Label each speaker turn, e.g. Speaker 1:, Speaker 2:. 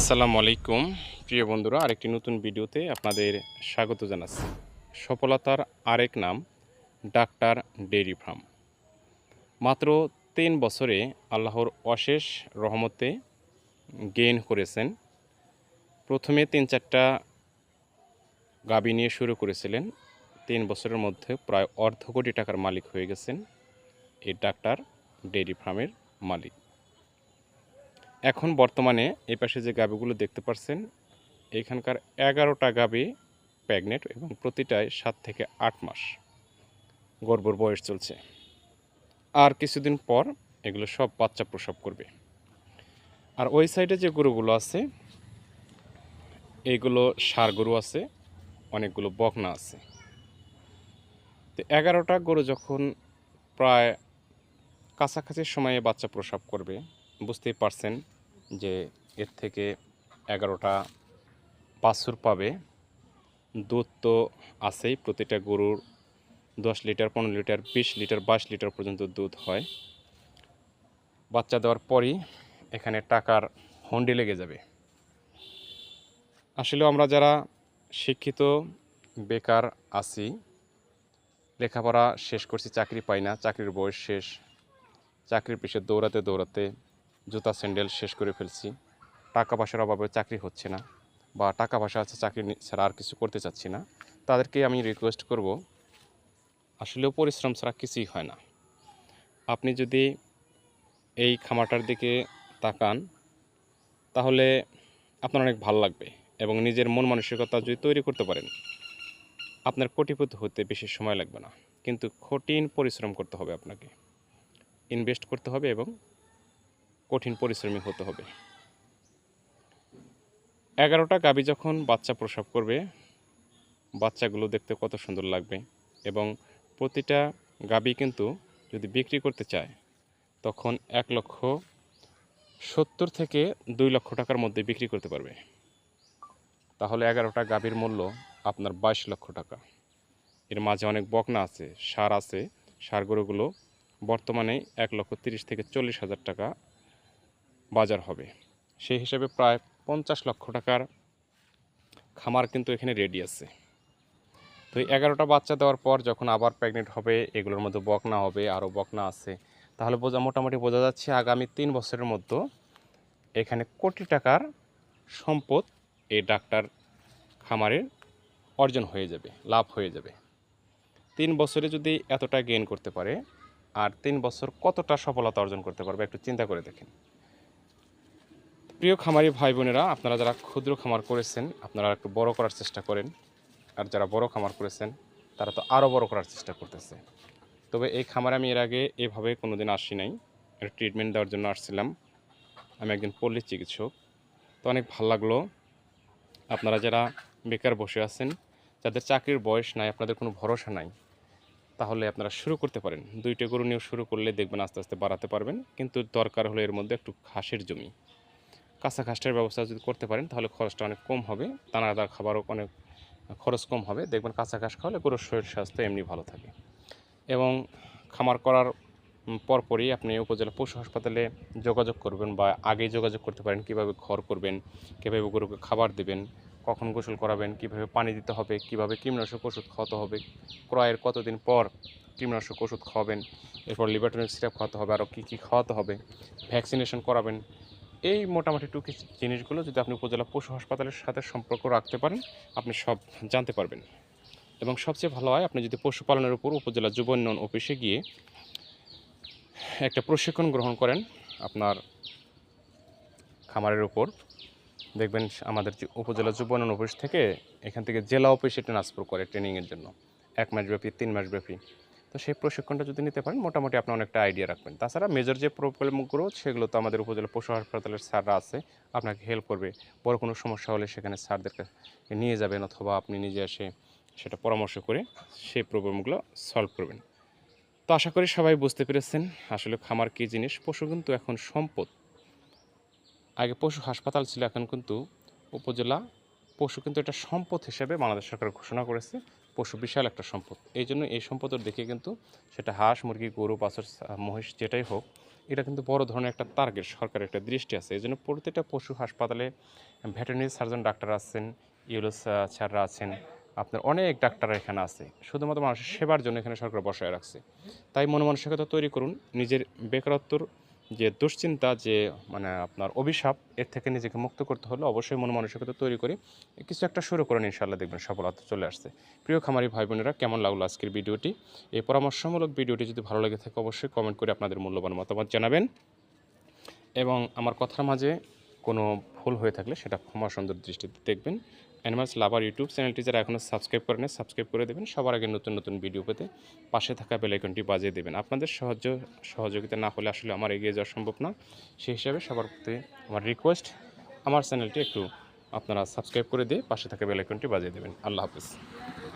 Speaker 1: আসসালামু আলাইকুম। প্রিয় বন্ধুরা, আরেকটি নতুন ভিডিওতে আপনাদের স্বাগত জানাচ্ছি। সফলতার আরেক নাম ডাক্তার ডেইরি ফার্ম। মাত্র তিন বছরে আল্লাহর অশেষ রহমতে গেইন করেছেন। প্রথমে তিন চারটা গাবি নিয়ে শুরু করেছিলেন। তিন বছরের মধ্যে প্রায় অর্ধ কোটি টাকার মালিক হয়ে গেছেন এই ডাক্তার ডেইরি ফার্মের মালিক। এখন বর্তমানে এই পাশে যে গাবিগুলো দেখতে পাচ্ছেন এখানকার এগারোটা গাবি প্রেগনেন্ট এবং প্রতিটায় সাত থেকে আট মাস গর্বর বয়স চলছে। আর কিছুদিন পর এগুলো সব বাচ্চা প্রসব করবে। আর ওই সাইডে যে গরুগুলো আছে এইগুলো সার গরু আছে, অনেকগুলো বকনা আছে। তো এগারোটা গরু যখন প্রায় কাছাকাছি সময়ে বাচ্চা প্রসব করবে বুঝতেই পারছেন যে এর থেকে এগারোটা বাছুর পাবে। দুধ তো আছেই, প্রতিটা গরুর দশ লিটার, পনেরো লিটার, বিশ লিটার, বাইশ লিটার পর্যন্ত দুধ হয়। বাচ্চা দেওয়ার পরই এখানে টাকার হন্ডি লেগে যাবে। আসলে আমরা যারা শিক্ষিত, বেকার আছি, লেখাপড়া শেষ করছি, চাকরি পাই না, চাকরির বয়স শেষ, চাকরির পিছিয়ে দৌড়াতে দৌড়াতে জুতা, স্যান্ডেল শেষ করে ফেলছি। টাকা পয়সার অভাবে চাকরি হচ্ছে না বা টাকা পয়সা আছে, চাকরি ছাড়া আর কিছু করতে চাচ্ছি না। তাদেরকে আমি রিকোয়েস্ট করব, আসলেও পরিশ্রম ছাড়া কিছুই হয় না। আপনি যদি এই খামারটার দিকে তাকান, তাহলে আপনার অনেক ভালো লাগবে এবং নিজের মন মানসিকতা যদি তৈরি করতে পারেন, আপনার কোটিপতি হতে বেশি সময় লাগবে না। কিন্তু কঠিন পরিশ্রম করতে হবে আপনাকে। ইনভেস্ট করতে হবে এবং কঠিন পরিশ্রমী হতে হবে। এগারোটা গাবি যখন বাচ্চা প্রসব করবে, বাচ্চাগুলো দেখতে কত সুন্দর লাগবে এবং প্রতিটা গাবি কিন্তু যদি বিক্রি করতে চায়, তখন এক লক্ষ সত্তর থেকে দুই লক্ষ টাকার মধ্যে বিক্রি করতে পারবে। তাহলে এগারোটা গাভীর মূল্য আপনার বাইশ লক্ষ টাকা। এর মাঝে অনেক বকনা আছে, সার আছে, সার গরুগুলো বর্তমানে এক লক্ষ তিরিশ থেকে চল্লিশ হাজার টাকা বাজার হবে। সেই হিসাবে প্রায় পঞ্চাশ লক্ষ টাকার খামার কিন্তু এখানে রেডি আছে। তো এগারোটা বাচ্চা দেওয়ার পর যখন আবার প্রেগনেন্ট হবে, এগুলোর মধ্যে বকনা হবে, আরও বকনা আছে, তাহলে বোঝা মোটামুটি বোঝা যাচ্ছে আগামী তিন বছরের মধ্যে এখানে কোটি টাকার সম্পদ এই ডাক্তার খামারের অর্জন হয়ে যাবে, লাভ হয়ে যাবে। তিন বছরে যদি এতটা গেইন করতে পারে, আর তিন বছর কতটা সফলতা অর্জন করতে পারবে একটু চিন্তা করে দেখেন। প্রিয় খামারি ভাই বোনেরা, আপনারা যারা ক্ষুদ্র খামার করেছেন, আপনারা একটু বড় করার চেষ্টা করেন। আর যারা বড় খামার করেছেন, তারা তো আরও বড় করার চেষ্টা করতেছে। তবে এই খামারে আমি এর আগে এভাবে কোনো দিন আসি নাই। একটা ট্রিটমেন্ট দেওয়ার জন্য আসছিলাম। আমি একজন পল্লী চিকিৎসক। তো অনেক ভালো লাগল। আপনারা যারা বেকার বসে আছেন, যাদের চাকরির বয়স নাই, আপনাদের কোনো ভরসা নাই, তাহলে আপনারা শুরু করতে পারেন। দুইটা গরু নিয়ে শুরু করলে দেখবেন আস্তে আস্তে বাড়াতে পারবেন। কিন্তু দরকার হলে এর মধ্যে একটু ঘাসের জমি। কাঁচা ঘাসটার ব্যবস্থা যদি করতে পারেন, তাহলে খরচটা অনেক কম হবে। দানাদার খাবারও অনেক, খরচ কম হবে। দেখবেন কাঁচা ঘাস খাওয়ালে গরুর শরীর স্বাস্থ্য এমনি ভালো থাকে। এবং খামার করার পরপরই আপনি উপজেলা পশু হাসপাতালে যোগাযোগ করবেন বা আগেই যোগাযোগ করতে পারেন, কীভাবে ঘর করবেন, কীভাবে গরুকে খাবার দেবেন, কখন গোসল করাবেন, কীভাবে পানি দিতে হবে, কীভাবে কীটনাশক ওষুধ খাওয়াতে হবে, ক্রয়ের কতদিন পর কীটনাশক ওষুধ খাওয়াবেন, এরপর লিভারটনিক সিরাপ খাওয়াতে হবে, আরও কী কী খাওয়াতে হবে, ভ্যাকসিনেশন করাবেন এই মোটামুটি টুকি জিনিসগুলো যদি আপনি উপজেলা পশু হাসপাতালের সাথে সম্পর্ক রাখতে পারেন, আপনি সব জানতে পারবেন। এবং সবচেয়ে ভালো হয়, আপনি যদি পশুপালনের উপর উপজেলা যুব উন্নয়ন অফিসে গিয়ে একটা প্রশিক্ষণ গ্রহণ করেন আপনার খামারের উপর, দেখবেন আমাদের যে উপজেলা যুব উন্নয়ন অফিস থেকে এখান থেকে জেলা অফিসে ট্রান্সফার করে ট্রেনিংয়ের জন্য। এক মাসব্যাপী, তিন মাস ব্যাপী তো সেই প্রশিক্ষণটা যদি নিতে পারেন, মোটামুটি আপনি অনেকটা আইডিয়া রাখবেন। তাছাড়া মেজর যে প্রবলেমগুলো সেগুলো তো আমাদের উপজেলা পশু হাসপাতালের স্যাররা আছে, আপনাকে হেল্প করবে। বড় কোনো সমস্যা হলে সেখানে স্যারদেরকে নিয়ে যাবেন অথবা আপনি নিজে এসে সেটা পরামর্শ করে সেই প্রবলেমগুলো সলভ করবেন। তো আশা করি সবাই বুঝতে পেরেছেন আসলে খামার কী জিনিস। পশু কিন্তু এখন সম্পদ। আগে পশু হাসপাতাল ছিল, এখন কিন্তু উপজেলা পশু কিন্তু এটা সম্পদ হিসেবে বাংলাদেশ সরকার ঘোষণা করেছে। পশু বিশাল একটা সম্পদ। এই জন্য এই সম্পদের দেখে কিন্তু সেটা হাঁস, মুরগি, গরু, বাছর মহিষ যেটাই হোক, এটা কিন্তু বড় ধরনের একটা টার্গেট সরকারের একটা দৃষ্টি আছে। এই জন্য প্রতিটা পশু হাসপাতালে ভেটেরিনারি সার্জন ডাক্তার আছেন ইউরোস স্যাররা আছেন, আপনার অনেক ডাক্তার এখানে আছে। শুধুমাত্র মানুষের সেবার জন্য এখানে সরকার বসায় রাখছে। তাই মন মানসিকতা তৈরি করুন, নিজের বেকারত্বর যে দুশ্চিন্তা, যে মানে আপনার অভিশাপ, এর থেকে নিজেকে মুক্ত করতে হলে অবশ্যই মন মানসিকতা তৈরি করে। কিছু একটা শুরু করেন ইনশাল্লাহ দেখবেন সফলতা চলে আসছে। প্রিয় খামারি ভাই বোনেরা কেমন লাগল আজকের ভিডিওটি? এই পরামর্শমূলক ভিডিওটি যদি ভালো লেগে থাকে, অবশ্যই কমেন্ট করে আপনাদের মূল্যবান মতামত জানাবেন। এবং আমার কথার মাঝে কোনো ভুল হয়ে থাকলে সেটা ক্ষমা সুন্দর দৃষ্টিতে দেখবেন। অ্যানিমালস লাভার ইউটিউব চ্যানেলটি যারা এখনও সাবস্ক্রাইব করেন সাবস্ক্রাইব করে দেবেন। সবার আগে নতুন নতুন ভিডিও পেতে পাশে থাকা বেলাইকনটি বাজিয়ে দেবেন। আপনাদের সাহায্য, সহযোগিতা না হলে আসলে আমার এগিয়ে যাওয়া সম্ভব না। সেই হিসাবে সবার প্রতি আমার রিকোয়েস্ট আমার চ্যানেলটি একটু আপনারা সাবস্ক্রাইব করে দিয়ে পাশে থাকা বেলাইকনটি বাজিয়ে দেবেন। আল্লাহ হাফিজ।